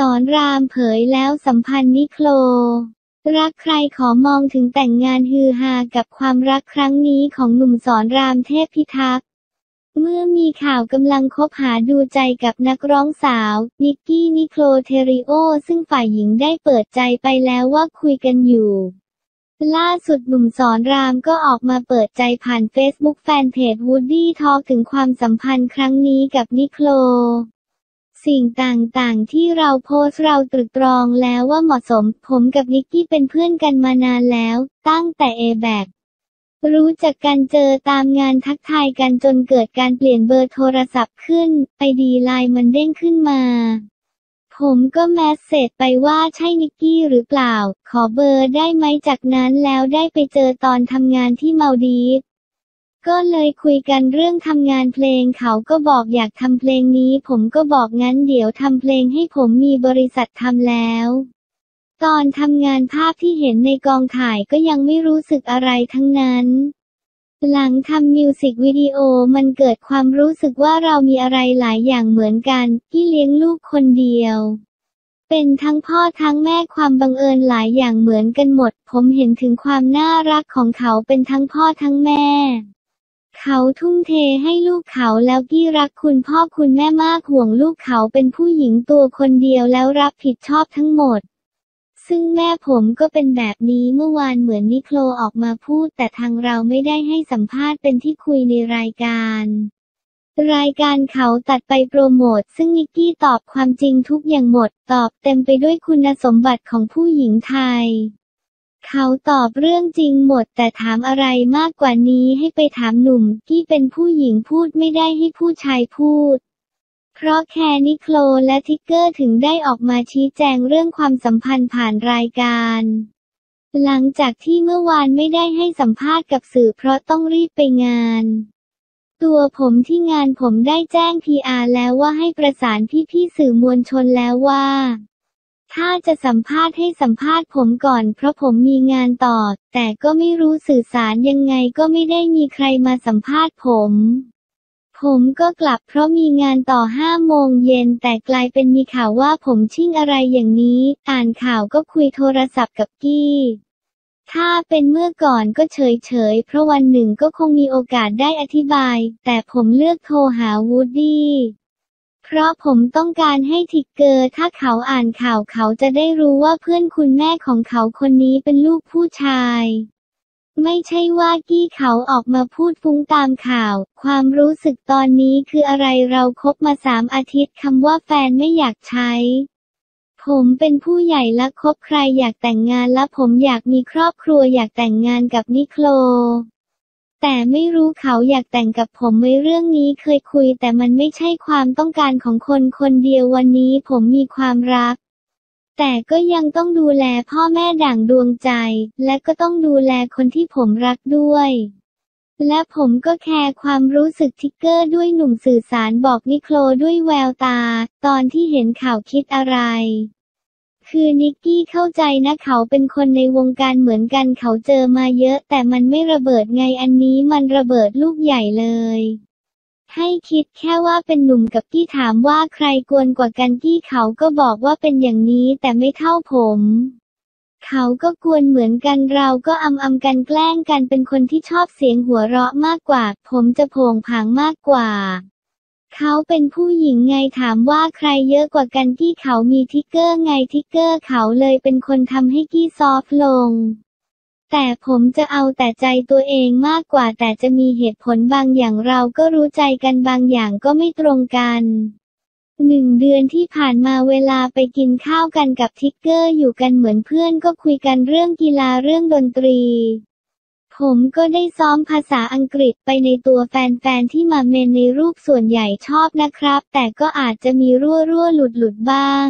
สอนรามเผยแล้วสัมพันธ์นิโคล รักใครขอมองถึงแต่งงานฮือฮากับความรักครั้งนี้ของหนุ่มสอนรามเทพพิทักษ์เมื่อมีข่าวกำลังคบหาดูใจกับนักร้องสาว นิกกี้นิโคลเทริโอ ซึ่งฝ่ายหญิงได้เปิดใจไปแล้วว่าคุยกันอยู่ ล่าสุดหนุ่มสอนรามก็ออกมาเปิดใจผ่านเฟซบุ๊กแฟนเพจ Woody Talk ถึงความสัมพันธ์ครั้งนี้กับนิโคล สิ่งต่างๆ ที่เราโพสเราตรึกตรองแล้วว่าเหมาะสม ผมกับนิกกี้เป็นเพื่อนกันมานานแล้ว ตั้งแต่เอแบกรู้จักกันเจอตามงานทักทายกันจนเกิดการเปลี่ยนเบอร์โทรศัพท์ขึ้น ไปดีไลน์มันเด้งขึ้นมา ผมก็แมสเสจไปว่าใช่นิกกี้หรือเปล่า ขอเบอร์ได้ไหมจากนั้นแล้วได้ไปเจอตอนทำงานที่เมาดีฟ ก็เลยคุยกันเรื่องทำงานเพลงเขาก็บอกอยากทำเพลงนี้ ผมก็บอกงั้นเดี๋ยวทำเพลงให้ผมมีบริษัททำแล้ว ตอนทำงานภาพที่เห็นในกองถ่ายก็ยังไม่รู้สึกอะไรทั้งนั้นหลังทำมิวสิกวิดีโอมันเกิดความรู้สึกว่าเรามีอะไรหลายอย่างเหมือนกันที่เลี้ยงลูกคนเดียว เป็นทั้งพ่อทั้งแม่ความบังเอิญหลายอย่างเหมือนกันหมด ผมเห็นถึงความน่ารักของเขาเป็นทั้งพ่อทั้งแม่ เขาทุ่มเทให้ลูกเขาแล้วกี้รักคุณพ่อคุณแม่มากห่วงลูกเขาเป็นผู้หญิงตัวคนเดียวแล้วรับผิดชอบทั้งหมด ซึ่งแม่ผมก็เป็นแบบนี้เมื่อวานเหมือนนิโคลออกมาพูด แต่ทางเราไม่ได้ให้สัมภาษณ์เป็นที่คุยในรายการ รายการเขาตัดไปโปรโมท ซึ่งนิกกี้ตอบความจริงทุกอย่างหมด ตอบเต็มไปด้วยคุณสมบัติของผู้หญิงไทย เขาตอบเรื่องจริงหมดแต่ถามอะไรมากกว่านี้ให้ไปถามหนุ่มที่เป็นผู้หญิงพูดไม่ได้ให้ผู้ชายพูด เพราะแคนิโคลและทิกเกอร์ถึงได้ออกมาชี้แจงเรื่องความสัมพันธ์ผ่านรายการหลังจากที่เมื่อวานไม่ได้ให้สัมภาษณ์กับสื่อเพราะต้องรีบไปงาน ตัวผมที่งานผมได้แจ้ง PR แล้วว่าให้ประสานพี่ๆสื่อมวลชนแล้วว่า ถ้าจะสัมภาษณ์ให้สัมภาษณ์ผมก่อน เพราะผมมีงานต่อ แต่ก็ไม่รู้สื่อสารยังไงก็ไม่ได้มีใครมาสัมภาษณ์ผม ผมก็กลับเพราะมีงานต่อห้าโมงเย็นแต่กลายเป็นมีข่าวว่าผมชิ่งอะไรอย่างนี้ อ่านข่าวก็คุยโทรศัพท์กับกี้ถ้าเป็นเมื่อก่อนก็เฉยๆเพราะวันหนึ่งก็คงมีโอกาสได้อธิบาย แต่ผมเลือกโทรหาวูดดี้ เพราะผมต้องการให้ทิกเกอร์ถ้าเขาอ่านข่าวเขาจะได้รู้ว่าเพื่อนคุณแม่ของเขาคนนี้เป็นลูกผู้ชาย ไม่ใช่ว่ากี้เขาออกมาพูดฟุ้งตามข่าว ความรู้สึกตอนนี้คืออะไรเราคบมาสามอาทิตย์คำว่าแฟนไม่อยากใช้ ผมเป็นผู้ใหญ่และคบใครอยากแต่งงานและผมอยากมีครอบครัวอยากแต่งงานกับนิโคล แต่ไม่รู้เขาอยากแต่งกับผมไหมเรื่องนี้เคยคุย แต่มันไม่ใช่ความต้องการของคนคนเดียววันนี้ผมมีความรัก แต่ก็ยังต้องดูแลพ่อแม่ด่างดวงใจ และก็ต้องดูแลคนที่ผมรักด้วยและผมก็แคร์ความรู้สึกทิกเกอร์ด้วยหนุ่มสื่อสารบอกนิโคลด้วยแววตา ตอนที่เห็นข่าวคิดอะไร คือนิกกี้เข้าใจนะเขาเป็นคนในวงการเหมือนกันเขาเจอมาเยอะ แต่มันไม่ระเบิดไงอันนี้มันระเบิดลูกใหญ่เลย ให้คิดแค่ว่าเป็นหนุ่มกับกี้ถามว่าใครกวนกว่ากันกี้เขาก็บอกว่าเป็นอย่างนี้แต่ไม่เท่าผมเขาก็กวนเหมือนกันเราก็อำอำกันแกล้งกันเป็นคนที่ชอบเสียงหัวเราะมากกว่า ผมจะโผงผางมากกว่า เขาเป็นผู้หญิงไงถามว่าใครเยอะกว่ากันกี้เขามีทิกเกอร์ไงทิกเกอร์เขาเลยเป็นคนทำให้กี้ซอฟลง แต่ผมจะเอาแต่ใจตัวเองมากกว่าแต่จะมีเหตุผลบางอย่างเราก็รู้ใจกันบางอย่างก็ไม่ตรงกันหนึ่งเดือนที่ผ่านมาเวลาไปกินข้าวกันกับทิกเกอร์อยู่กันเหมือนเพื่อนก็คุยกันเรื่องกีฬาเรื่องดนตรี ผมก็ได้ซ้อมภาษาอังกฤษไปในตัวแฟนๆที่มาเมนในรูปส่วนใหญ่ชอบนะครับ แต่ก็อาจจะมีรั่วรั่วหลุดหลุดๆบ้าง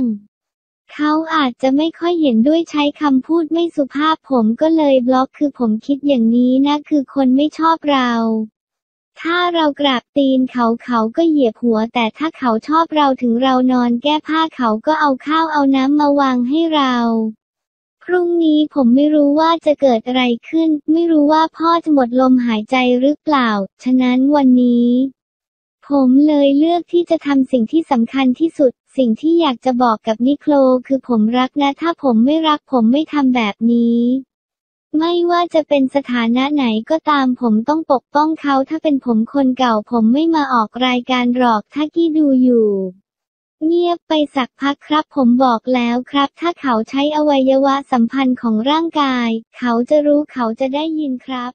เขาอาจจะไม่ค่อยเห็นด้วยใช้คำพูดไม่สุภาพผมก็เลยบล็อกคือผมคิดอย่างนี้นะคือคนไม่ชอบเรา ถ้าเรากราบตีนเขาเขาก็เหยียบหัว แต่ถ้าเขาชอบเราถึงเรานอนแก้ผ้าเขาก็เอาข้าวเอาน้ำมาวางให้เรา พรุ่งนี้ผมไม่รู้ว่าจะเกิดอะไรขึ้น ไม่รู้ว่าพ่อจะหมดลมหายใจหรือเปล่า ฉะนั้นวันนี้ ผมเลยเลือกที่จะทำสิ่งที่สำคัญที่สุด สิ่งที่อยากจะบอกกับนิโคลคือผมรักนะ ถ้าผมไม่รักผมไม่ทำแบบนี้ไม่ว่าจะเป็นสถานะไหนก็ตามผมต้องปกป้องเขาถ้าเป็นผมคนเก่าผมไม่มาออกรายการหรอกถ้ากี้ดูอยู่ เงียบไปสักพักครับผมบอกแล้วครับ ถ้าเขาใช้อวัยวะสัมพันธ์ของร่างกาย เขาจะรู้เขาจะได้ยินครับ